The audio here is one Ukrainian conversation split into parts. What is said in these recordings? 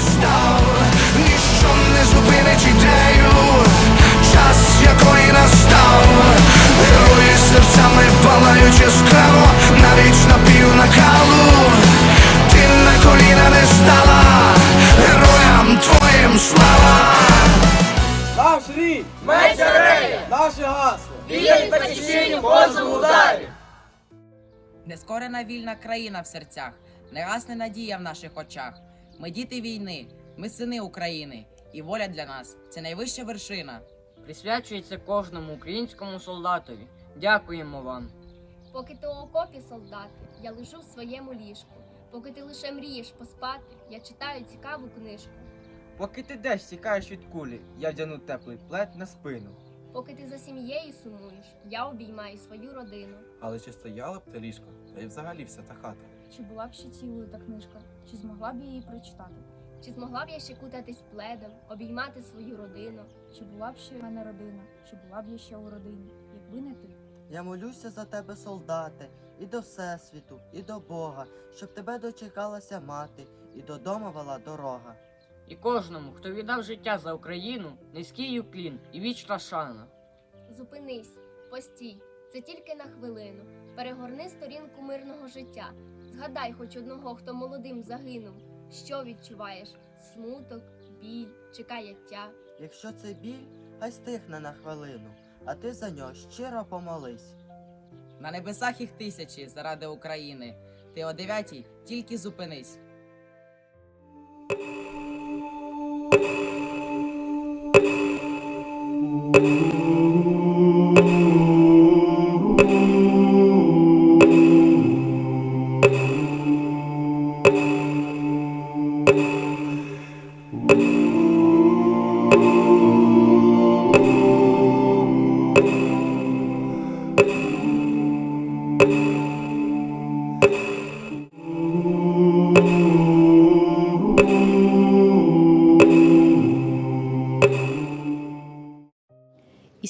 став, ніщо не зупинить ідею, час якої настав, герої серцями палаючи яскраво, навіть на пів накалу, ти на коліна не стала, героям твоїм слава. Наш рід, меча рея, наше гасло, вірять батьківщині Божому ударі. Нескорена вільна країна в серцях, негасне надія в наших очах. Ми діти війни, ми сини України, і воля для нас це найвища вершина. присвячується кожному українському солдатові. Дякуємо вам. Поки ти у окопі, солдати, я лежу в своєму ліжку. Поки ти лише мрієш поспати, я читаю цікаву книжку. Поки ти десь тікаєш від кулі, я вдяну теплий плед на спину. Поки ти за сім'єю сумуєш, я обіймаю свою родину. Але чи стояла б та ліжко, та й взагалі вся та хата? Чи була б ще цілою та книжка? Чи змогла б я її прочитати? Чи змогла б я ще кутатись пледом, обіймати свою родину? Чи була б ще в мене родина? Чи була б я ще у родині? Якби не ти. Я молюся за тебе, солдате, і до Всесвіту, і до Бога, щоб тебе дочекалася мати, і додому вела дорога. І кожному, хто віддав життя за Україну, низький уклін і вічна шана. Зупинись, постій, це тільки на хвилину. Перегорни сторінку мирного життя. Згадай хоч одного, хто молодим загинув. Що відчуваєш? Смуток, біль чи каяття? Якщо це біль, хай стихне на хвилину, а ти за нього щиро помолись. На небесах їх тисячі заради України. Ти о дев'ятій тільки зупинись. Із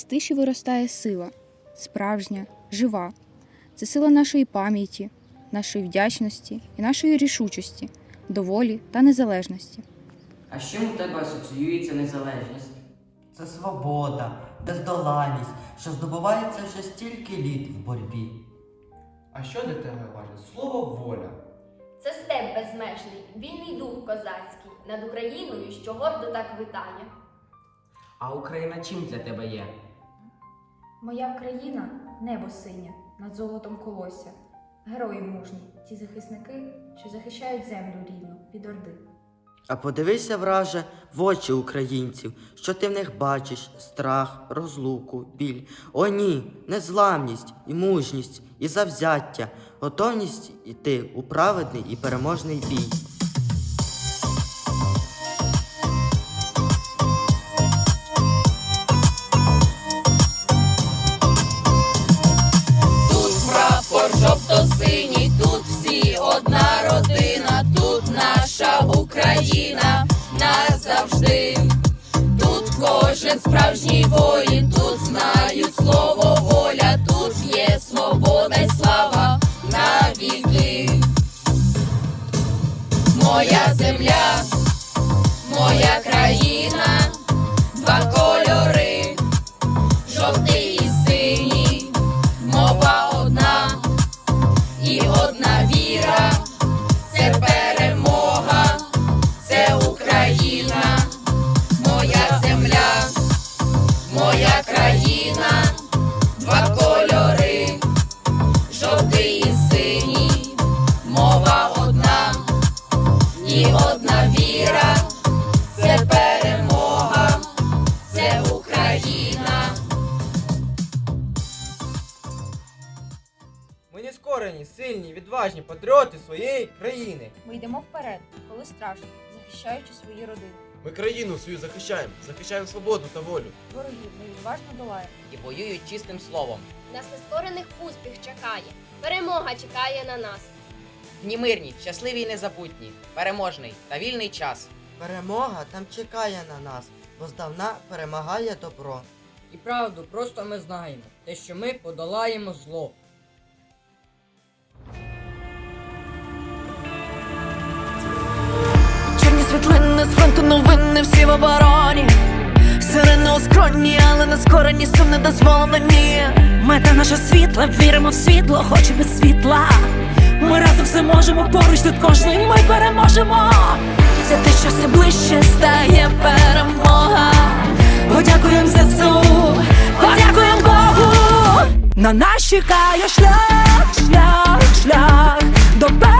тиші виростає сила, справжня, жива. Це сила нашої пам'яті, нашої вдячності і нашої рішучості, доволі та незалежності. А з чим у тебе асоціюється незалежність? Це свобода, бездоганність, що здобувається вже стільки літ в боротьбі. А що для тебе важить? Слово воля. Це степ безмежний, вільний дух козацький над Україною, що гордо так витає. А Україна чим для тебе є? Моя Україна небо синє, над золотом колося. Герої мужні, ті захисники, що захищають землю рідну від орди. А подивися, враже, в очі українців, що ти в них бачиш страх, розлуку, біль. О ні, незламність і мужність, і завзяття, готовність йти у праведний і переможний бій. Україна назавжди. Тут кожен справжній воїн, тут Ми нескорені, сильні, відважні патріоти своєї країни. Ми йдемо вперед, коли страшно, захищаючи свої родини. Ми країну свою захищаємо, захищаємо свободу та волю. Ворогів ми відважно долаємо. І воюють чистим словом. Нас нескорених успіх чекає, перемога чекає на нас. Дні мирні, щасливі й незабутні, переможний та вільний час. Перемога там чекає на нас, бо здавна перемагає добро. І правду просто ми знаємо, те, що ми подолаємо зло. Новини всі в обороні. Сирени у скроні, але не скорені, сум не дозволено ні. Мета наша світла, віримо в світло, хоч без світла. Ми разом все можемо, поруч тут кожний ми переможемо. Це те, що все ближче стає перемога. Подякуємо ЗСУ, подякуємо Богу. На нас чекає шлях, шлях, шлях до перемоги.